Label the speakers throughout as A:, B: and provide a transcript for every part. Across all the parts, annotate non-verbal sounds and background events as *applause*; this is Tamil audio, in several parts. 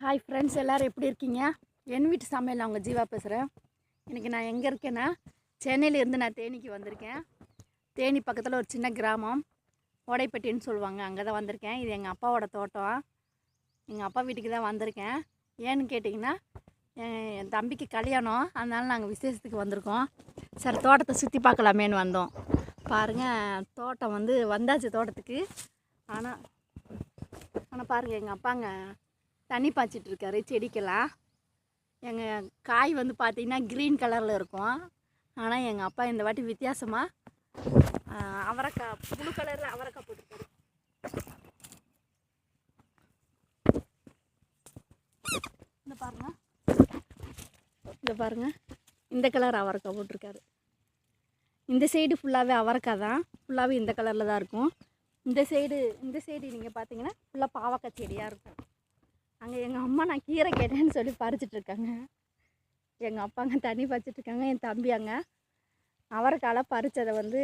A: ஹாய் ஃப்ரெண்ட்ஸ் எல்லோரும் எப்படி இருக்கீங்க? என் வீட்டு சமையல் அவங்க ஜீவா பேசுகிறேன் இன்றைக்கி நான் எங்கே இருக்கேன்னா சென்னையிலேருந்து நான் தேனிக்கு வந்திருக்கேன். தேனி பக்கத்தில் ஒரு சின்ன கிராமம். ஓடைப்பட்டின்னு சொல்லுவாங்க அங்கே தான் வந்திருக்கேன். இது எங்கள் அப்பாவோட தோட்டம். எங்கள் அப்பா வீட்டுக்கு தான் வந்திருக்கேன். ஏன்னு கேட்டிங்கன்னா என் என் தம்பிக்கு கல்யாணம். அதனால நாங்கள் விசேஷத்துக்கு வந்திருக்கோம். சரி தோட்டத்தை சுற்றி பார்க்கலாமேன்னு வந்தோம். பாருங்கள் தோட்டம் வந்து வந்தாச்சு தோட்டத்துக்கு. ஆனால் ஆனால் பாருங்கள் எங்கள் அப்பாங்க தண்ணி பாய்ச்சிட்டு இருக்காரு செடிக்கெல்லாம் எங்கள் காய் வந்து பார்த்தீங்கன்னா க்ரீன் கலரில் இருக்கும். ஆனால் எங்கள் அப்பா இந்த வாட்டி வித்தியாசமாக அவரைக்காய் ப்ளூ கலரில் அவரைக்காய் போட்டிருக்காரு. இந்த பாருங்க. இந்த பாருங்க. இந்த கலர் அவரைக்காய் போட்டிருக்காரு. இந்த சைடு ஃபுல்லாகவே அவரைக்காய் தான். ஃபுல்லாகவே இந்த கலரில் தான் இருக்கும். இந்த சைடு இந்த சைடு நீங்கள் பார்த்தீங்கன்னா ஃபுல்லாக பாவக்காய் செடியாக இருக்கும். அங்கே எங்கள் அம்மா நான் கீரை கேட்டேன்னு சொல்லி பறிச்சிட்டு இருக்காங்க. எங்கள் அப்பாங்க தண்ணி பறிச்சிட்டு இருக்காங்க என் தம்பி அங்கே. அவரைக்கால பறித்ததை வந்து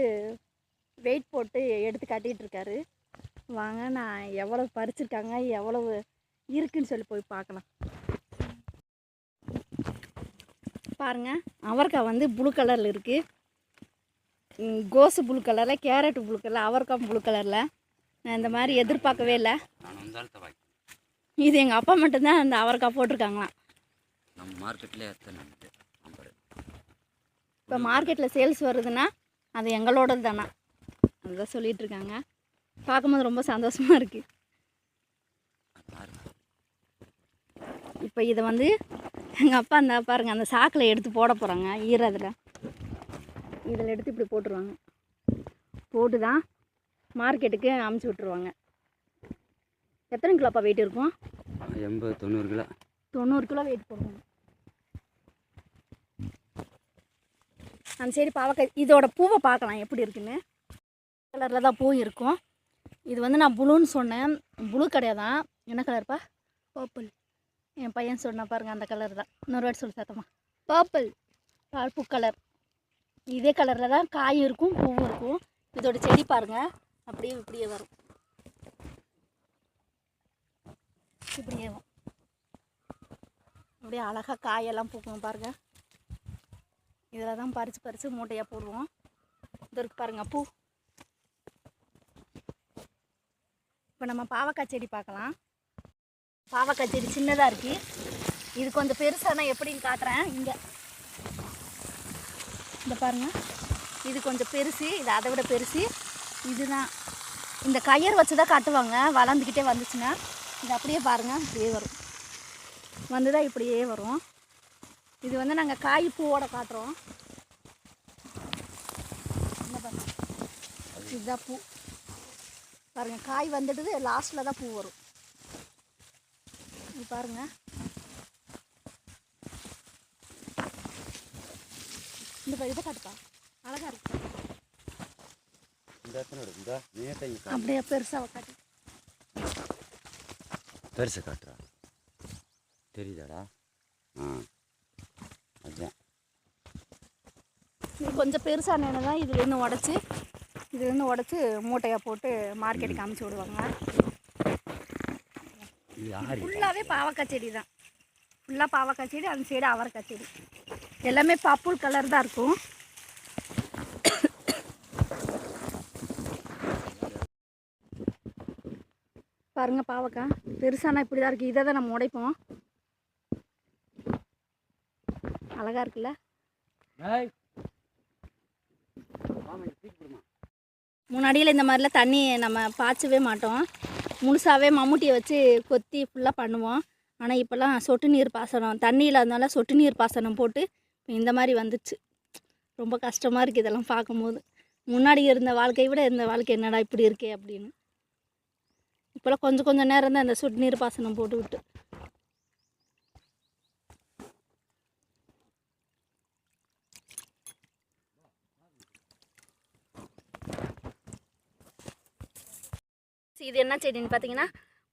A: வெயிட் போட்டு எடுத்து கட்டிகிட்டு இருக்காரு. வாங்க நான் எவ்வளோ பறிச்சிருக்காங்க எவ்வளவு இருக்குன்னு சொல்லி போய் பார்க்கலாம். பாருங்க அவரைக்காய் வந்து ப்ளூ கலரில் இருக்குது கோஸு ப்ளூ கலரில் கேரட் ப்ளூ கலரில் அவரைக்காய் ப்ளூ கலரில் நான் இந்த மாதிரி எதிர்பார்க்கவே இல்லை. இது எங்கள் அப்பா மட்டும்தான் அந்த அவரைக்காய் போட்டிருக்காங்களாம்.
B: நம்ம மார்க்கெட்லேயே எத்தனை
A: இப்போ மார்க்கெட்டில் சேல்ஸ் வருதுன்னா அது எங்களோடது தானா அதுதான் சொல்லிட்டு இருக்காங்க. பார்க்கும்போது ரொம்ப சந்தோஷமாக இருக்குது இப்போ இதை வந்து எங்கள் அப்பா அந்த பாருங்க அந்த சாக்கில் எடுத்து போட போகிறாங்க ஈரத்தில் இதில் எடுத்து இப்படி போட்டுருவாங்க. போட்டு தான் மார்க்கெட்டுக்கு அமுச்சு விட்ருவாங்க எத்தனை கிலோப்பா வெயிட் இருக்கும்?
B: எண்பது தொண்ணூறு கிலோ.
A: தொண்ணூறு கிலோ வெயிட் போடுவாங்க அந்த சைடு பாவக்காய் இதோட பூவை பார்க்கலாம் எப்படி இருக்குன்னு. கலரில் தான் பூ இருக்கும். இது வந்து நான் ப்ளூன்னு சொன்னேன். ப்ளூ கிடையாதான் என்ன கலர்ப்பா பர்பிள் என் பையன் சொன்ன பாருங்க அந்த கலர் தான். இன்னொரு வாட்டி சொல்லி சத்தமா. பர்பிள் பருப்பு கலர் இதே கலரில் தான் காயும் இருக்கும் பூவும் இருக்கும். இதோட செடி பாருங்க. அப்படியே இப்படியே வரும். இப்படி ஏவும் அப்படியே அழகாக காயெல்லாம் பூக்கும் பாருங்க. இதில் தான் பறித்து பறித்து மூட்டையாக போடுவோம். இது இருக்கு பாருங்க பூ. இப்போ நம்ம பாவக்காய் செடி பார்க்கலாம். பாவக்காய் செடி சின்னதாக இருக்குது இது கொஞ்சம் பெருசாக நான் எப்படின்னு காட்டுறேன். இங்கே. இந்த பாருங்க. இது கொஞ்சம் பெருசு இது அதை விட பெருசு. இதுதான். இந்த கயிறு வச்சு தான் காட்டுவாங்க. வளர்ந்துக்கிட்டே வந்துச்சுன்னா. இது அப்படியே பாருங்கள் இப்படியே வரும். வந்துதான் இப்படியே வரும். இது வந்து நாங்கள் காய் பூவோட காட்டுறோம். இந்த பாருங்க. இதுதான் பூ. பாருங்க காய் வந்துடுது லாஸ்ட்டில் தான் பூ வரும். இது பாருங்க. இந்த இதை காட்டுப்பா. அழகா இருக்கு. அப்படியே பெருசாக காட்டு.
B: பெருசு காட்டுறா. தெரியுதாடா? ஆ. அதுதான்
A: இது கொஞ்சம் பெருசான தான் இதுலேருந்து உடச்சி இதுலேருந்து உடச்சி மூட்டையாக போட்டு மார்க்கெட்டுக்கு அமுச்சு விடுவாங்க. ஃபுல்லாகவே பாவக்காய் செடி தான். ஃபுல்லாக பாவக்காய் செடி அந்த சைடு அவரைக்காய் செடி. எல்லாமே பப்புள் கலர் தான் இருக்கும். பாருங்க பாவக்காய். பெருசானா இப்படி தான் இருக்குது இதை தான் நம்ம உடைப்போம். அழகா இருக்குல்ல? முன்னாடியில் இந்த மாதிரிலாம் தண்ணி நம்ம பாய்ச்சவே மாட்டோம். முழுசாகவே மம்முட்டியை வச்சு கொத்தி ஃபுல்லாக பண்ணுவோம். ஆனால் இப்போல்லாம் சொட்டு நீர் பாசனம். தண்ணி இல்லாதனால சொட்டு நீர் பாசனம் போட்டு இந்த மாதிரி வந்துச்சு. ரொம்ப கஷ்டமாக இருக்குது இதெல்லாம் பார்க்கும்போது. முன்னாடி இருந்த வாழ்க்கையை விட இந்த வாழ்க்கை என்னடா இப்படி இருக்கே அப்படின்னு. இப்போல்லாம் கொஞ்சம் கொஞ்சம் நேரம் தான் இந்த சொட்டு நீர் பாசனம் போட்டுக்கிட்டு இது என்ன செடின்னு பார்த்தீங்கன்னா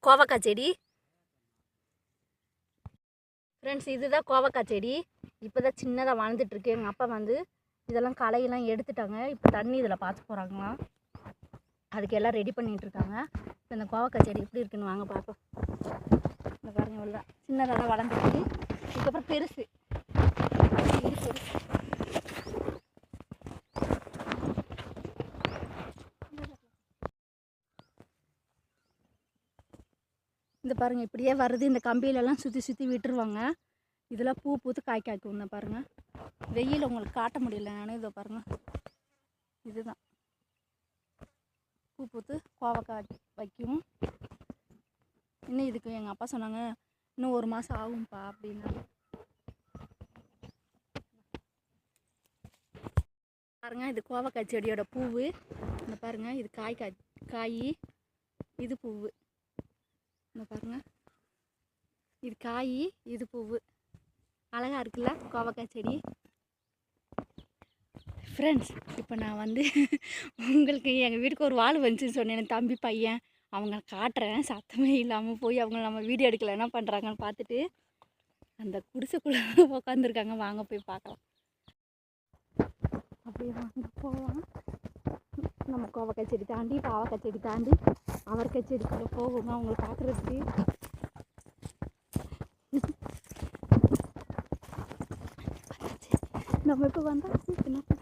A: கோவக்காய் செடி. ஃப்ரெண்ட்ஸ் இதுதான் கோவக்காய் செடி. இப்போ தான் சின்னதாக வாழ்ந்துட்டுருக்கு எங்கள் அப்பா வந்து இதெல்லாம் களையெல்லாம் எடுத்துட்டாங்க. இப்போ தண்ணி இதில் பார்த்து போகிறாங்களாம் அதுக்கு எல்லாம் ரெடி பண்ணிகிட்டு இருக்காங்க இப்போ இந்த கோவக்காய் செடி எப்படி இருக்குன்னு வாங்க பார்ப்போம் இந்த பாருங்க இவ்வளோதான் சின்னதாக தான் வளர்ந்துருக்கு இதுக்கப்புறம் பெருசு. இது பெருசு இந்த பாருங்கள் இப்படியே வருது. இந்த கம்பியிலலாம் சுற்றி சுற்றி விட்டுருவாங்க. இதெல்லாம் பூ பூத்து காய் காய்க்கும். இந்த வெயில் உங்களுக்கு காட்ட முடியல. நானே இதை பாருங்கள் இதுதான். பூ பூத்து கோவக்காய் வைக்கும். இன்னும் இதுக்கு எங்கள் அப்பா சொன்னாங்க இன்னும் ஒரு மாதம் ஆகும்ப்பா அப்படின்னா பாருங்க இது கோவக்காய் செடியோட பூவு. இந்த பாருங்க இது காய் காய் காய் இது பூவு. இந்த பாருங்க இது காய் இது பூவு. அழகா இருக்குல்ல கோவக்காய் செடி? ஃப்ரெண்ட்ஸ் இப்போ நான் வந்து *laughs* உங்களுக்கு எங்கள் வீட்டுக்கு ஒரு வாழ் வந்துச்சுன்னு சொன்னேன். என் தம்பி பையன் அவங்க காட்டுறேன். சத்தமே இல்லாமல் போய் அவங்க நம்ம வீடியோ எடுக்கல. என்ன பண்ணுறாங்கன்னு பார்த்துட்டு அந்த குடிசைக்குள்ளே *laughs* உட்காந்துருக்காங்க வாங்க போய் பார்க்கலாம். அப்படியே வாங்க போகலாம். நம்ம கோவக்காய் செடி தாண்டி பாவக்காய் செடி தாண்டி அவரைக்காய் செடிக்குள்ளே போவோங்க அவங்கள பார்க்குறதுக்கு. *laughs* நம்ம இப்போ வந்தாச்சு என்ன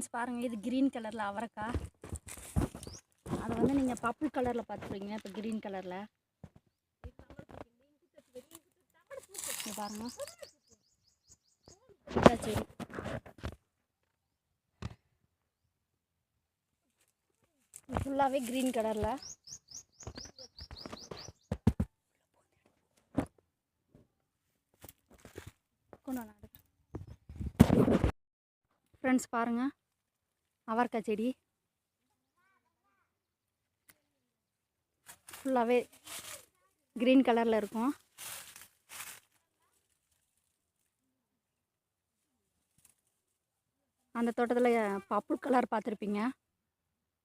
A: ஃப்ரெண்ட்ஸ் பாருங்கள் இது க்ரீன் கலரில் அவரைக்காய். அதை வந்து நீங்கள் பப்புள் கலரில் பார்த்துருக்கீங்க இப்போ க்ரீன் கலரில் பாருங்க. சரி ஃபுல்லாகவே க்ரீன் கலரில் கொண்டு ஃப்ரெண்ட்ஸ் பாருங்கள் அவரக்காய் செடி? ஃபுல்லாகவே க்ரீன் கலரில் இருக்கும். அந்த தோட்டத்தில் பப்புள் கலர் பார்த்துருப்பீங்க.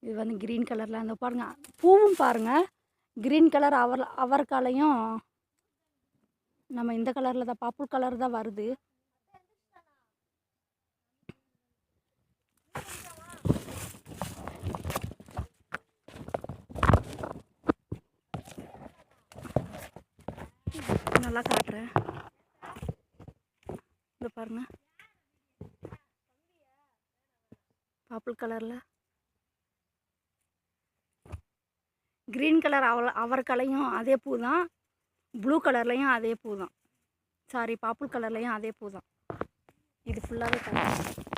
A: இது வந்து க்ரீன் கலரில் அந்த பாருங்கள் பூவும் பாருங்கள் க்ரீன் கலர் அவர் அவரைக்காலையும் நம்ம இந்த கலரில் தான் பப்புள் கலர் தான் வருது. நல்லா காட்டுறேன். இந்த பாருங்க. பர்பிள் கலரில் க்ரீன் கலர் அவ அவரைக்கலையும் அதே பூ தான். ப்ளூ கலர்லேயும் அதே பூ தான். சாரி பாப்புள் கலர்லேயும் அதே பூ தான். இது ஃபுல்லாகவே கலர்.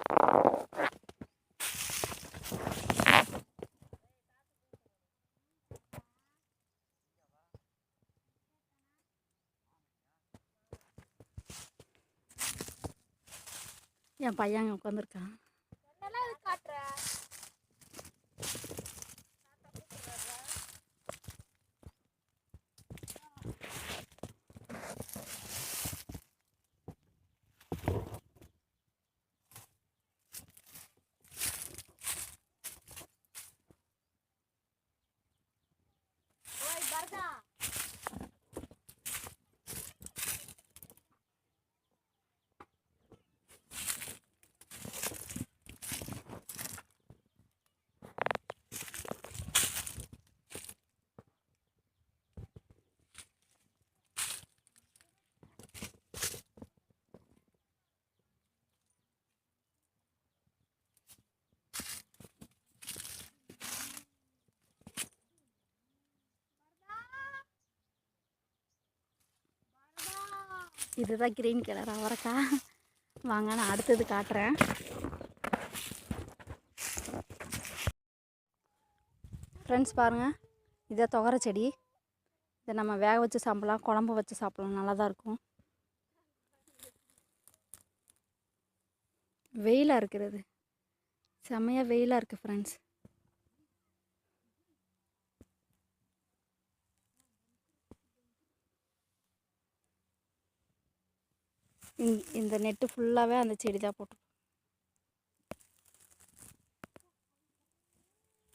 A: என் பையன் அங்கே உட்காந்துருக்கான் இதுதான் க்ரீன் கலர் அவரைக்காய். வாங்க நான் அடுத்தது காட்டுறேன். ஃப்ரெண்ட்ஸ் பாருங்கள் இதை துவரை செடி. இதை நம்ம வேக வச்சு சாப்பிட்லாம் குழம்பு வச்சு சாப்பிட்லாம் நல்லா தான் இருக்கும். வெயிலாக இருக்கிறது. செம்மையாக வெயிலாக இருக்குது ஃப்ரெண்ட்ஸ் இந்த இந்த நெட்டு ஃபுல்லாகவே அந்த செடி தான் போட்டு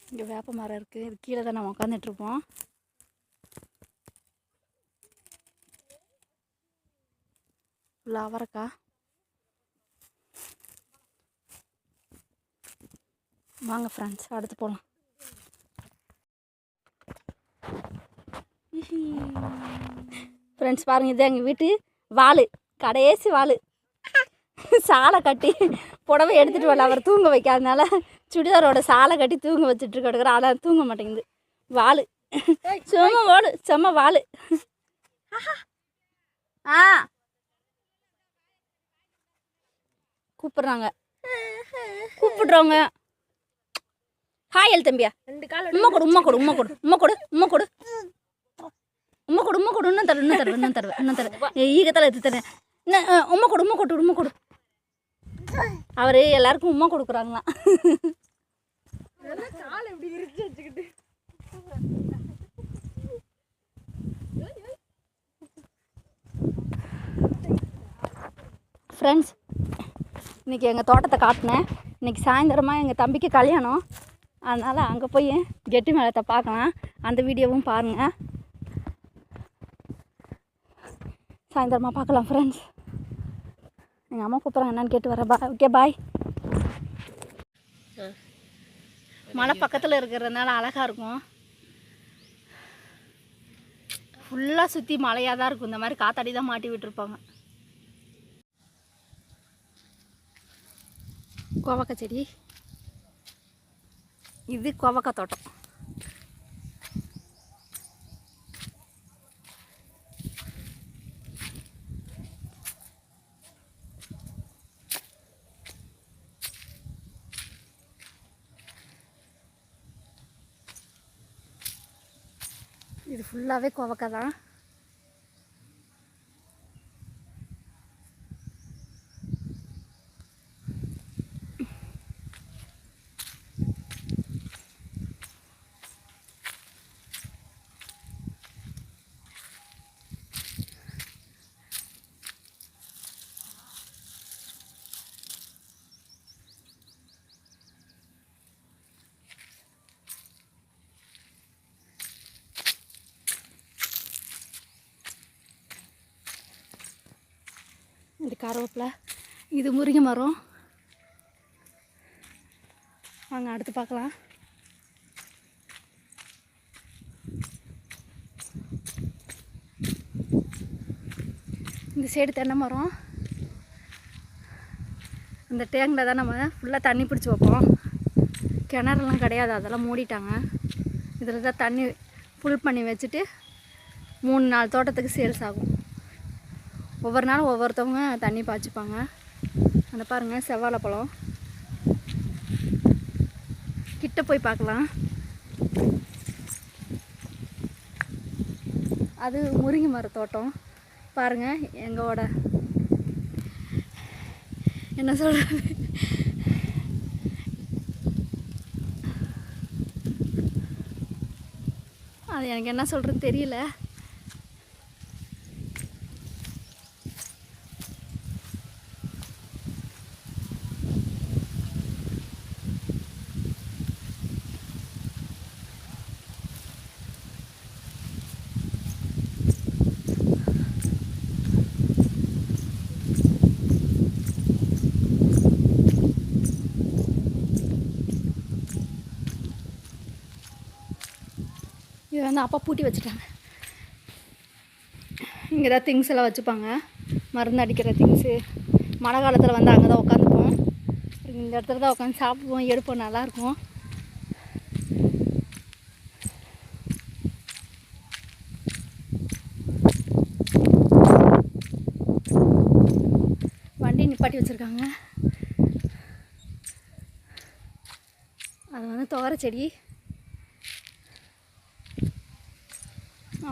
A: இங்கே வேப்ப மரம் இருக்குது இது கீழே தான் நம்ம உட்காந்துட்ருப்போம் ஃபுல்லாக அவரைக்கா. வாங்க ஃப்ரெண்ட்ஸ் அடுத்து போகலாம் ஃப்ரெண்ட்ஸ் பாருங்கள் இது எங்கள் வீட்டு வாள் கடைசி வாள். சாலை கட்டி புடவை எடுத்துகிட்டு வரல. அவர் தூங்க வைக்காதனால சுடிதாரோட சாலை கட்டி தூங்க வச்சுட்டு கிடக்குற ஆனால் தூங்க மாட்டேங்குது. வாள். செம்ம வாள். செம்ம வாள். ஆ. கூப்பிடுறாங்க. கூப்பிடுறவங்க. ஹாய் எல் தம்பியா.
C: ரெண்டு கால்
A: உம்மா கொடு உம்மா கொடு உம்மா கொடு உம்மா கொடு உம்மா கொடு. உம்மா கொடு உம்மா கொடு. இன்னும் தரு இன்னும் தருவேன் இன்னும் தருவேன் இன்னும் தருவேன் ஈகத்தில் எடுத்து தரேன். உம்மா கொடு உம்மா கொடு உம்மா கொடு. அவர் எல்லாருக்கும் உம்மா கொடுக்குறாங்களாம். ஃப்ரெண்ட்ஸ் இன்றைக்கி எங்கள் தோட்டத்தை காட்டினேன். இன்றைக்கி சாயந்தரமாக எங்கள் தம்பிக்கு கல்யாணம். அதனால் அங்கே போய் கெட்டி மேளத்தை பார்க்கலாம். அந்த வீடியோவும் பாருங்கள் சாயந்தரமாக பார்க்கலாம் ஃப்ரெண்ட்ஸ் எங்கள் அம்மா கூப்பிட்றாங்க. என்னன்னு கேட்டு வரேன். பா ஓகே பாய் மலை பக்கத்தில் இருக்கிறதுனால அழகாக இருக்கும். ஃபுல்லாக சுற்றி மலையாக தான் இருக்கும். இந்த மாதிரி காத்தாடி தான் மாட்டி விட்டுருப்பாங்க. கோவக்காய் செடி. இது கோவக்காய் தோட்டம். இது ஃபுல்லாகவே கோவக்காய் தான். கருவேப்பிலை இது முருங்கை மரம். வாங்க அடுத்து பார்க்கலாம். இந்த சைடு தென்னை மரம். இந்த டேங்கில் தான் நம்ம ஃபுல்லாக தண்ணி பிடிச்சி வைப்போம். கிணறுலாம் கிடையாது அதெல்லாம் மூடிட்டாங்க. இதில் தான் தண்ணி ஃபுல் பண்ணி வச்சுட்டு மூணு நாலு தோட்டத்துக்கு சேல்ஸ் ஆகும். ஒவ்வொரு நாளும் ஒவ்வொருத்தவங்க தண்ணி பாய்ச்சிப்பாங்க. அந்த பாருங்கள் செவ்வாழை பழம். கிட்ட போய் பார்க்கலாம். அது முருங்கை மர தோட்டம். பாருங்கள் எங்களோட என்ன சொல்கிறது அது எனக்கு என்ன சொல்கிறதுன்னு தெரியல. இது அப்பா பூட்டி வச்சுட்டாங்க. இங்கே தான் திங்ஸ் எல்லாம் வச்சுப்பாங்க. மருந்து அடிக்கிற திங்ஸு மழை காலத்தில் வந்து அங்கே தான் உட்காந்துப்போம் இந்த இடத்துல தான் உட்காந்து சாப்பிடுவோம் எடுப்போம் நல்லாயிருக்கும் வண்டி நிப்பாட்டி வச்சுருக்காங்க. அது வந்து துவர செடி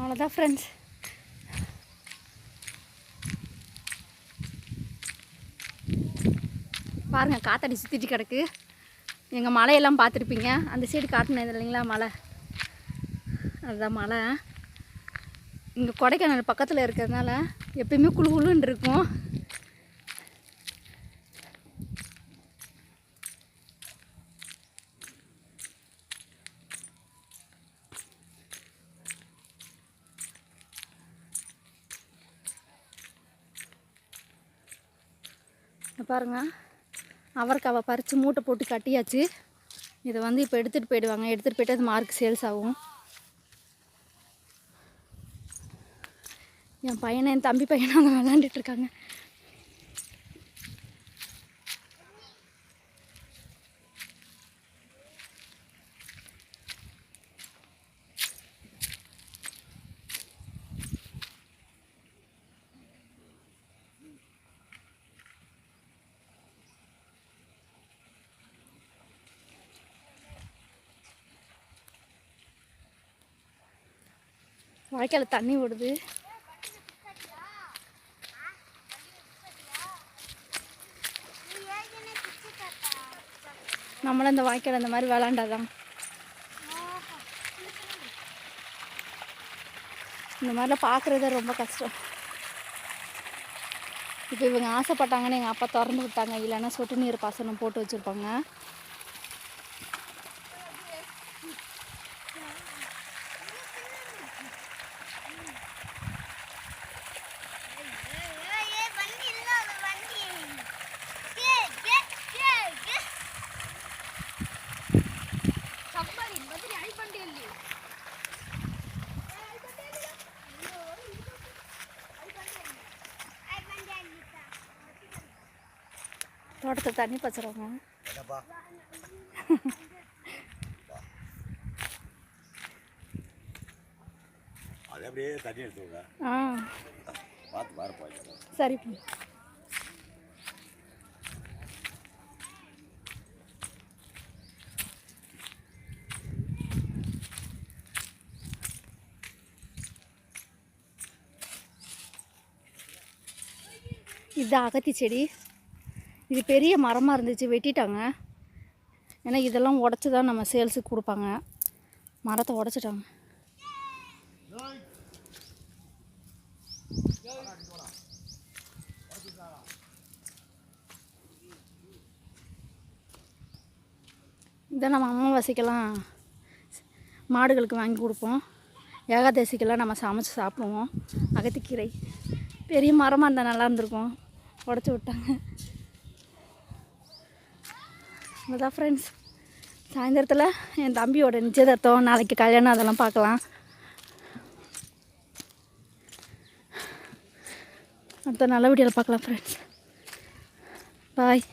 A: அவ்வளோதான் ஃப்ரெண்ட்ஸ் பாருங்கள் காத்தடி சுற்றிட்டு கிடக்கு. எங்கள் மலையெல்லாம் பார்த்துருப்பீங்க. அந்த சைடு காட்டினது இல்லைங்களா மலை? அதுதான் மலை. இங்கே கொடைக்கானல் பக்கத்தில் இருக்கிறதுனால எப்பயுமே குளு குளுன்னு இருக்கும். பாருங்கள் பாருங்க. அவரைக்காவை பறித்து மூட்டை போட்டு கட்டியாச்சு. இதை வந்து இப்போ எடுத்துகிட்டு போயிடுவாங்க. எடுத்துகிட்டு போயிட்டு அது மார்க் சேல்ஸ் ஆகும். என் பையனை என் தம்பி பையனை அங்கே விளாண்டுட்டு இருக்காங்க. வாய்க்கால தண்ணி ஓடுது. நம்மளும் இந்த வாய்க்கால் இந்த மாதிரி விளாண்டாதான். இந்த மாதிரிலாம் பார்க்குறது ரொம்ப கஷ்டம். இப்போ இவங்க ஆசைப்பட்டாங்கன்னு எங்கள் அப்பா திறந்து விட்டாங்க. இல்லைன்னா சொட்டு நீர் பாசனம் போட்டு வச்சுருப்பாங்க. தோட்டத்தை தண்ணி பச்சுறாங்க
C: அது அப்படியே தண்ணி
A: ஆ.
C: பார்த்து பாரு போயிட்டு
A: சரி இது அகத்தி செடி. இது பெரிய மரமாக இருந்துச்சு வெட்டிட்டாங்க. ஏன்னா இதெல்லாம் உடச்சி தான் நம்ம சேல்ஸுக்கு கொடுப்பாங்க. மரத்தை உடச்சிட்டாங்க. இதை நம்ம அமாவாசைக்கெல்லாம் மாடுகளுக்கு வாங்கி கொடுப்போம். ஏகாதசிக்கெல்லாம் நம்ம சமைச்சு சாப்பிடுவோம். அகத்திக்கீரை. பெரிய மரமாக இருந்தால் நல்லா இருந்திருக்கும். உடச்சி விட்டாங்க. அதான் ஃப்ரெண்ட்ஸ் சாயந்தரத்தில் என் தம்பியோட நிச்சயதார்த்தம் நாளைக்கு கல்யாணம் அதெல்லாம் பார்க்கலாம். அடுத்த நல்ல வீடியோவில் பார்க்கலாம் ஃப்ரெண்ட்ஸ் பாய்